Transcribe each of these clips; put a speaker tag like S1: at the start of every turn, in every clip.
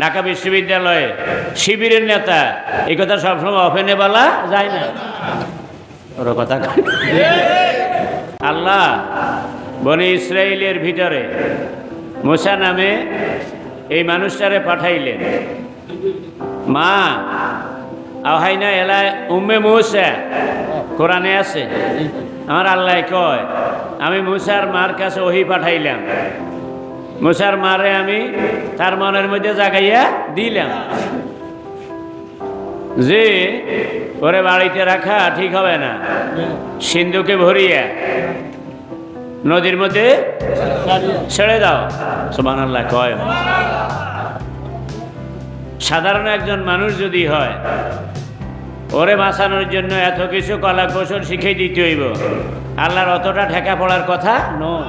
S1: ঢাকা বিশ্ববিদ্যালয়ে শিবিরের নেতা, এই কথা সবসময় অফেনে বলা যায় না। ওর কথা আল্লাহ বনি ইসরায়েলের ভিতরে মুসা নামে এই মানুষটারে পাঠাইলেন। মা আহাইনা এলায় উম্মে মুসা, কোরআনে আছে? আমার আল্লাহ কয়, আমি মুসার মার কাছে ওহি পাঠাইলাম। মুসার মারে আমি তার মনের মধ্যে জাগাইয়া দিলাম। যে ওরে বাড়িতে রাখা ঠিক হবে না। সিন্ধুকে ভরিয়া নদীর মধ্যে ছেড়ে দাও। সুবান আল্লাহ কয়। সাধারণ একজন মানুষ যদি হয়, ওরে বাঁচানোর জন্য এত কিছু কলা কৌশল শিখে দিতে হইব। আল্লাহর অতটা ঠেকা পড়ার কথা নয়।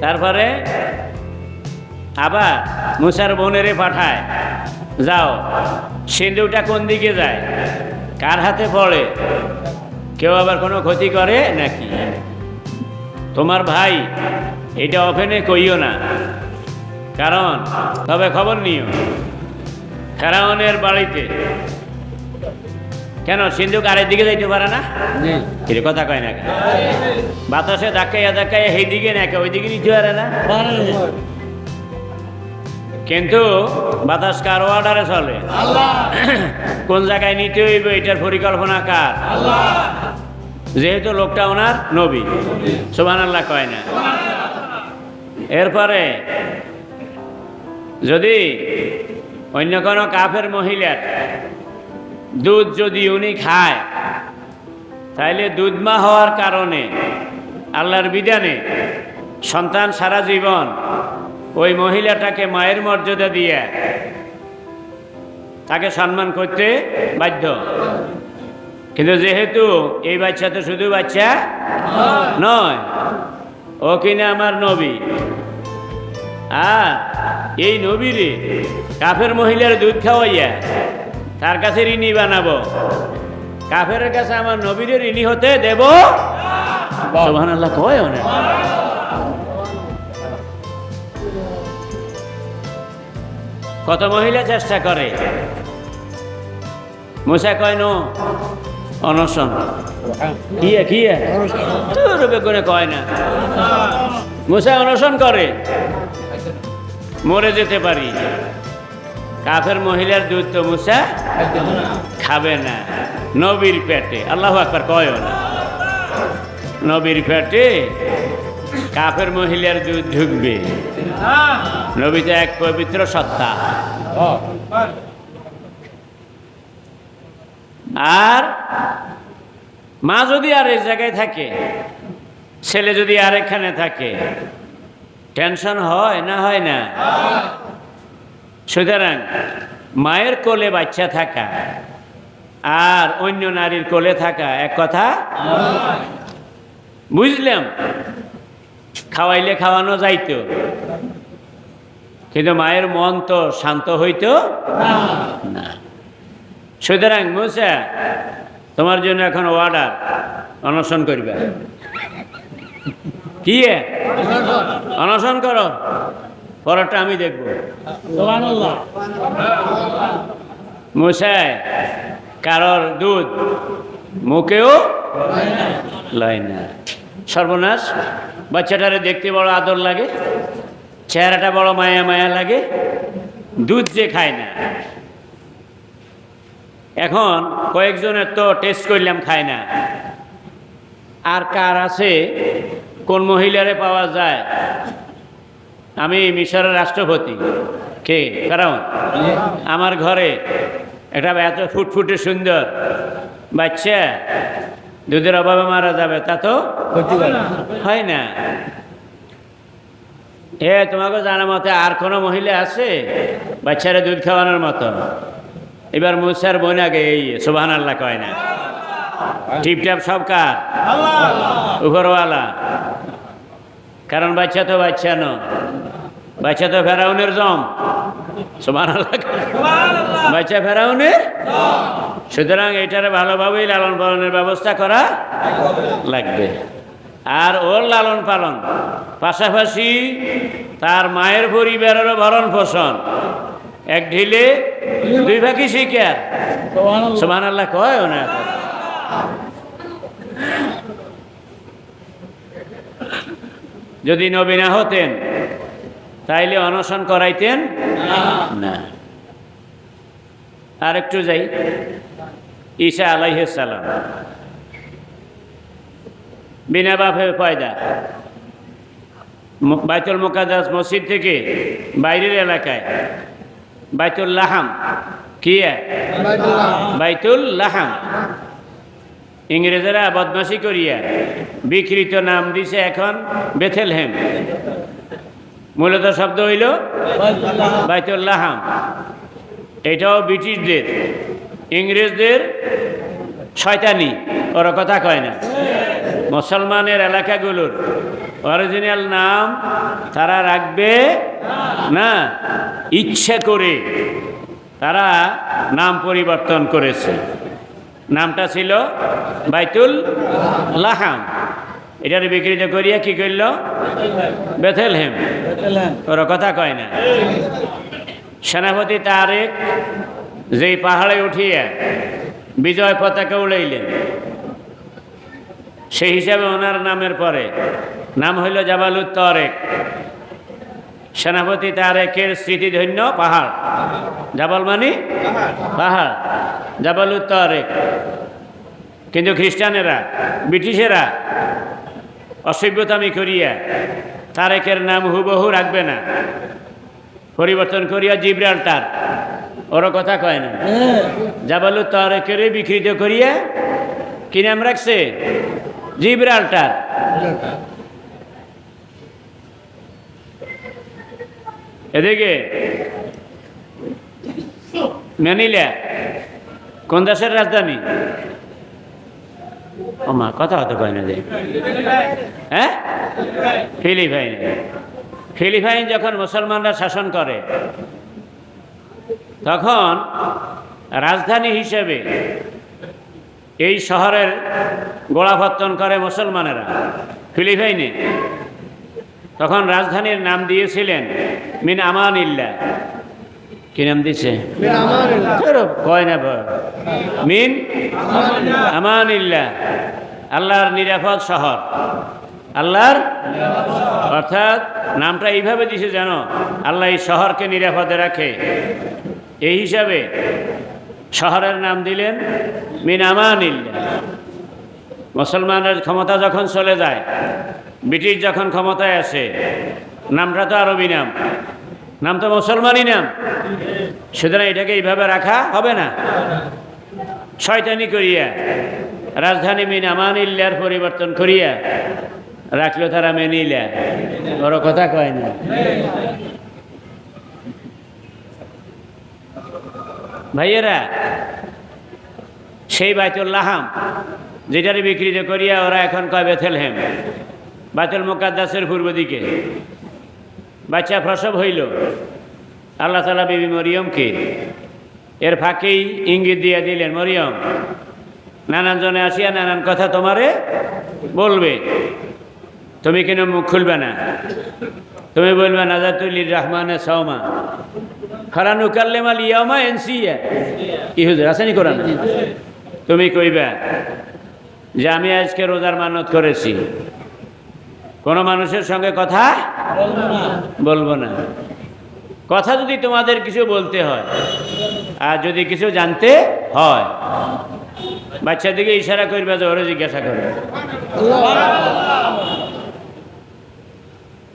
S1: তারপরে আবার মুসার বোনেরে পাঠায়, যাও, সিন্ধুটা কোন দিকে যায়? কার হাতে পড়ে? কেউ আবার কোনো ক্ষতি করে নাকি? তোমার ভাই, এটা অফেনে কইও না। কারণ তবে খবর নিও, ফেরাউনের বাড়িতে কেন সিন্ধু আর দিকে যাইতে পারে না? এটা কথা কয় না বাতাসে ধাক্কাইয়া ধাক্কাইয়া সেই দিকে না ওই দিকে নিতে পারে না? কিন্তু বাতাস কার অর্ডারে চলে? কোন জায়গায় নিতে হইব এটার পরিকল্পনা কার? যেহেতু লোকটা ওনার নবী। সোমান আল্লাহ কয় না? এরপরে যদি অন্য কোনো কাফের মহিলার দুধ যদি উনি খায়, তাইলে দুধমা হওয়ার কারণে আল্লাহর বিধানে সন্তান সারা জীবন ওই মহিলাটাকে মায়ের মর্যাদা দিয়ে তাকে সম্মান করতে বাধ্য। কিন্তু যেহেতু এই বাচ্চা তো শুধু বাচ্চা নয়, ও কিনা আমার নবী। আর এই নবীরে কাফের মহিলার দুধ খাওয়াইয়া তার কাছে ঋণী বানাবো। কাফের কাছে আমার নবীরে ঋণী হতে দেব? আল্লাহ কয় অনেক কত মহিলা চেষ্টা করে। মুসা কয় নো অনশন। কি কি তোর বেগুনে কয় না। মুসা অনশন করে। মরে যেতে পারি। কাফের মহিলার দুধ তো মুসা খাবে না। নবীর পেটে, আল্লাহ আকবার কয় না। নবীর পেটে কাফের মহিলার দুধ ঢুকবে। নবী তো এক পবিত্র সত্তা। আর মা যদি আর এই জায়গায় থাকে, ছেলে যদি আর এখানে থাকে, টেনশন হয় না হয় না? সুতরাং মায়ের কোলে বাচ্চা থাকা আর অন্য নারীর কোলে থাকা, এক কথা? বুঝলাম। খাওয়াইলে খাওয়ানো যাইতো। কিন্তু মায়ের মন তো শান্ত হইতো না। সুতরাং মুসা, তোমার জন্য এখন অর্ডার, অনশন করবে। কি অনশন করো। পরেরটা আমি দেখব। মুসায় কারোর দুধ মুখেও লয় না। সর্বনাশ বাচ্চাটারে দেখতে বড় আদর লাগে চেহারাটা বড় মায়া মায়া লাগে দুধ যে খায় না। এখন কয়েকজনের তো টেস্ট করলাম খায় না। আর কার আছে কোন মহিলারে পাওয়া যায়? আমি মিশরের রাষ্ট্রপতি। কে? কারণ আমার ঘরে একটা এত ফুটফুটে সুন্দর। বাচ্চা দুধের অভাবে মারা যাবে তা তো হয় না। এ তোমাকে জানা মতে আর কোনো মহিলা আছে? বাচ্চারা দুধ খাওয়ানোর মতো। এবার মুসার বোন আগে এই সুবাহান আল্লাহ কয় না। টিপটাপ সব কার? উপরওয়ালা। কারণ বাচ্চা তো বাচ্চা ন। বাচ্চা তো ফেরাউনের জম। কয়। বাচ্চা ফেরাউনের সুতরাং এটারে ভালোভাবেই লালন পালনের ব্যবস্থা করা লাগবে। আর ওর লালন পালন পাশাপাশি তার মায়ের পরিবারেরও ভরণ পোষণ। এক ঢিলে দুই ভাগই শিকার। সুমান আল্লাহ কয় না যদি নবী না হতেন তাইলে অনশন করাইতেন না। আর একটু যাই ঈশা আলাইসালাম বিনা বাপে পয়দা। বাইতুল মোকাদ্দাস মসজিদ থেকে বাইরের এলাকায়। বাইতুল লাহাম। কি? বাইতুল লাহাম। ইংরেজরা বদমাসি করিয়া বিকৃত নাম দিছে এখন বেথেলহেম। মূলত শব্দ হইল বাইতুল লাহাম এটাও ব্রিটিশদের, ইংরেজদের শয়তানি, ওরা কথা কয় না। মুসলমানের এলাকাগুলোর অরিজিনাল নাম তারা রাখবে না, ইচ্ছে করে তারা নাম পরিবর্তন করেছে। নামটা ছিল বাইতুল লাহাম। এটার বিকৃত করিয়া কি করল? বেথেলহেম। ওরা কথা কয় না। সেনাপতি তারেক যেই পাহাড়ে উঠিয়া বিজয় পতাকা উড়াইলেন সেই হিসাবে ওনার নামের পরে নাম হইল জাবালুত তরেক। সেনাপতি তার তারেকের স্মৃতিধন্য পাহাড়। জাবাল মানি? পাহাড়। জাবালুত তরেক কিন্তু খ্রিস্টানেরা, ব্রিটিশেরা অসভ্যতামি করিয়া তারেকের নাম হুবহু রাখবে না। পরিবর্তন করিয়া জিব্রাল্টার ওর কথা কয় না। জাবালু তারেকের বিকৃত করিয়া কি নাম রাখছে? জিব্রাল্টার এদিকে। ম্যানিলা কোন দেশের রাজধানী? ও কথা হতে কয় না যে। হ্যাঁ? ফিলিপাইন। ফিলিপাইন যখন মুসলমানরা শাসন করে, তখন রাজধানী হিসেবে এই শহরের গোড়াপত্তন করে মুসলমানেরা। ফিলিপাইনে তখন রাজধানীর নাম দিয়েছিলেন মিন আমান ইল্লা কি নাম দিছে কয় না। মিন আমান ইল্লা আল্লাহর নিরাপদ শহর। আল্লাহর অর্থাৎ নামটা এইভাবে দিছে জানো আল্লাহ এই শহরকে নিরাপদে রাখে। এই হিসাবে শহরের নাম দিলেন মিন আমান ইল্লা মুসলমানের ক্ষমতা যখন চলে যায় ব্রিটিশ যখন ক্ষমতায় আসে, নামটা তো আরবি নাম নাম তো মুসলমানই নাম। সুতরাং এটাকে এইভাবে রাখা হবে না। শয়তানি করিয়া, রাজধানী মিন আমানিল্লার পরিবর্তন করিয়া, রাখল তারা মেনিলা বড় কথা কয় না। ভাইয়েরা, সেই বাইতুল লাহাম, যেটারে বিকৃত করিয়া ওরা এখন কয় বেথেলহেম? বাইতুল মুকাদ্দাসের পূর্ব দিকে। বাচ্চা প্রসব হইল। আল্লাহ তালা বিবি মরিয়মকে এর ফাঁকেই ইঙ্গিত দিয়ে দিলেন, মরিয়ম, নানান জনে আসিয়া নানান কথা তোমারে বলবে। তুমি কেন মুখ খুলবে না? তুমি বলবে নাজাতুল্লির রহমানের সৌমা খারানু কাল্লেমাল ইয়ামা এনসিয়া। কি হুজুর আসেনি কোরআন? তুমি কইবা যে, আমি আজকে রোজার মানত করেছি। কোনো মানুষের সঙ্গে কথা বলব না। কথা যদি তোমাদের কিছু বলতে হয়, আর যদি কিছু জানতে হয়, বাচ্চার দিকে ইশারা করবে যে ওরা জিজ্ঞাসা করবে।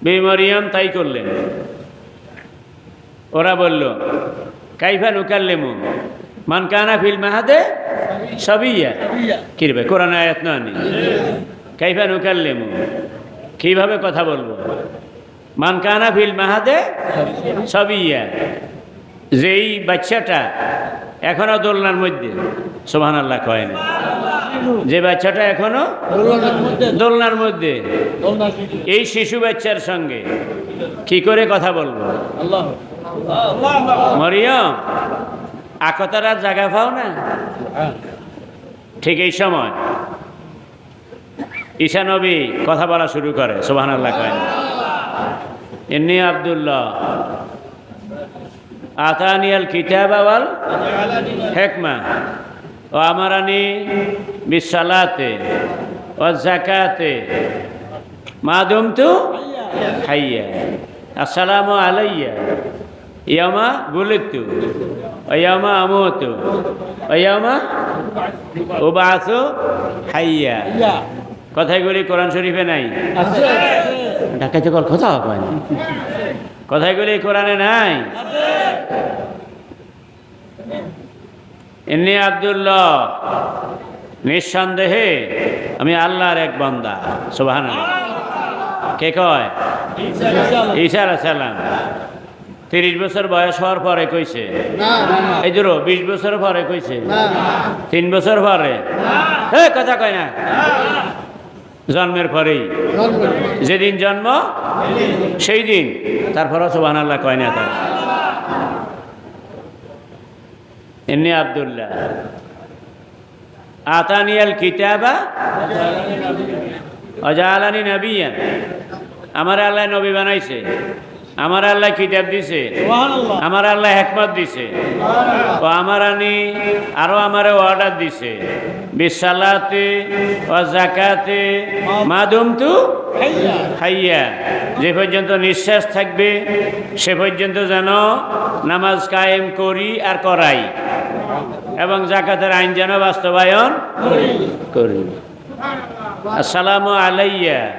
S1: বেমরিয়াম তাই করলেন। ওরা বলল, কাইফা নুকাল্লেমু মান কানা ফিল মাহাদে সবিয়া। কিরবে? কোরআন আয়াত না। কাইফা নুকাল্লেমু কীভাবে কথা বলব? মান কানা ফিল মাহাদে সবিয়া। যেই বাচ্চাটা এখনও দোলনার মধ্যে সোহান আল্লাহ কয় না। যে বাচ্চাটা এখনও দোলনার মধ্যে, এই শিশু বাচ্চার সঙ্গে কি করে কথা বলব? মরিয়ম আকতার আর জায়গা পাও না? ঠিক এই সময় ঈশা নবী কথা বলা শুরু করে সোহান আল্লাহ কয় এমনি আবদুল্লাহ আতানিয়াল কিতাব আওয়াল হেকমা, ও আমারানি বিশালাতে ও জাকাতে মাদুম তু হাইয়া, আসসালামু আলাইয়া ইয়ামা বুলিতু ইয়ামা আমতু ইয়ামা উবাসু হাইয়া। কথাগুলি কোরআন শরীফে নাই। ঢাকাতে কল কথা না। কথাগুলি কোরআনে নাই। এমনি আবদুল্লাহ নিঃসন্দেহে আমি আল্লাহর এক বন্দা সুবাহান কে কয়? ঈশা সাল্লাম তিরিশ বছর বয়স হওয়ার পরে কইছে। এই ধরো বিশ বছর পরে কইছে। তিন বছর পরে? এ কথা কয় না। জন্মের পরেই। যেদিন জন্ম সেই দিন তারপরও অত আল্লাহ কয় না তার। এমনি আবদুল্লাহ। আতানিয়াল কিতাবা অজালানি নবিয়ান। আমার আল্লাহ নবী বানাইছে। আমার আল্লাহ কিতাব দিছে। আমার আল্লাহ হেকমত দিছে। ও আমার আনি আরও আমার অর্ডার দিছে। বিশালাতে ও জাকাতে মাদুম তু হাইয়া। যে পর্যন্ত নিঃশ্বাস থাকবে সে পর্যন্ত যেন নামাজ কায়েম করি আর করাই। এবং জাকাতের আইন যেন বাস্তবায়ন করি। আসসালামু আলাইয়া।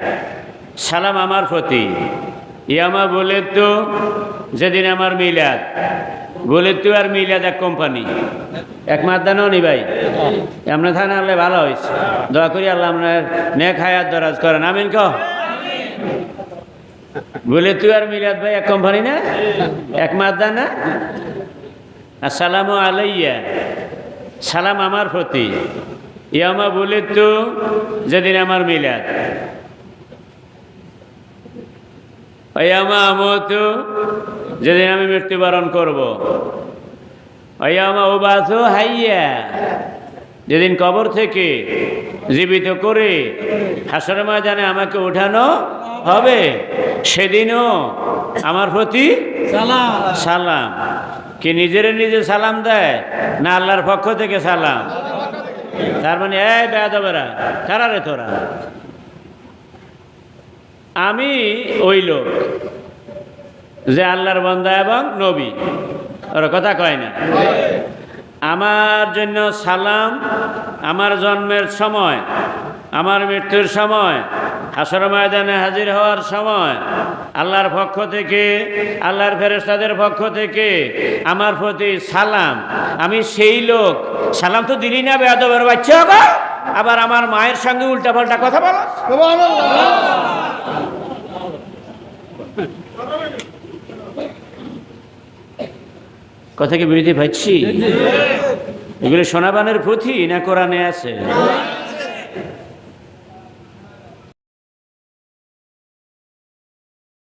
S1: সালাম আমার প্রতি। ইয়ামা বলে তো, যেদিন আমার মিলাদ, বলে তো আর মিলাদ এক কোম্পানি। এক মাদ্দানও নি ভাই? আপনার থানা আনলে ভালো হয়েছে। দয়া করি আল্লাহ আপনার নেক হায়াত দরাজ করেন। আমিন ক বলে তুই আর মিলাদ ভাই এক কোম্পানি না? এক মাদ্দা না? আসসালামু আলাইয়া। সালাম আমার প্রতি। ইয়ামা বলে তো, যেদিন আমার মিলাদ অয়ামা আমতু যেদিন আমি মৃত্যুবরণ করব। অয়ামা উবাসু হাইয়া, যেদিন কবর থেকে জীবিত করে হাসর ময়দানে আমাকে উঠানো হবে, সেদিনও আমার প্রতি সালাম। কি নিজের নিজে সালাম দেয়, না আল্লাহর পক্ষ থেকে সালাম? তার মানে এই বেয়াদবেরা, কারা রে তোরা? আমি ওই লোক যে আল্লাহর বন্দা এবং নবী। ওর কথা কয় না। আমার জন্য সালাম, আমার জন্মের সময়, আমার মৃত্যুর সময়, হাসর ময়দানে হাজির হওয়ার সময়, আল্লাহর পক্ষ থেকে, আল্লাহর ফেরেস্তাদের পক্ষ থেকে আমার প্রতি সালাম। আমি সেই লোক। সালাম তো দিলি না বেয়াদবের বাচ্চা। আবার আমার মায়ের সঙ্গে উল্টাপাল্টা কথা বলো। কথা কি ভাবছি পারছি এগুলো সোনাবানের পুঁথি না কোরআনে আছে?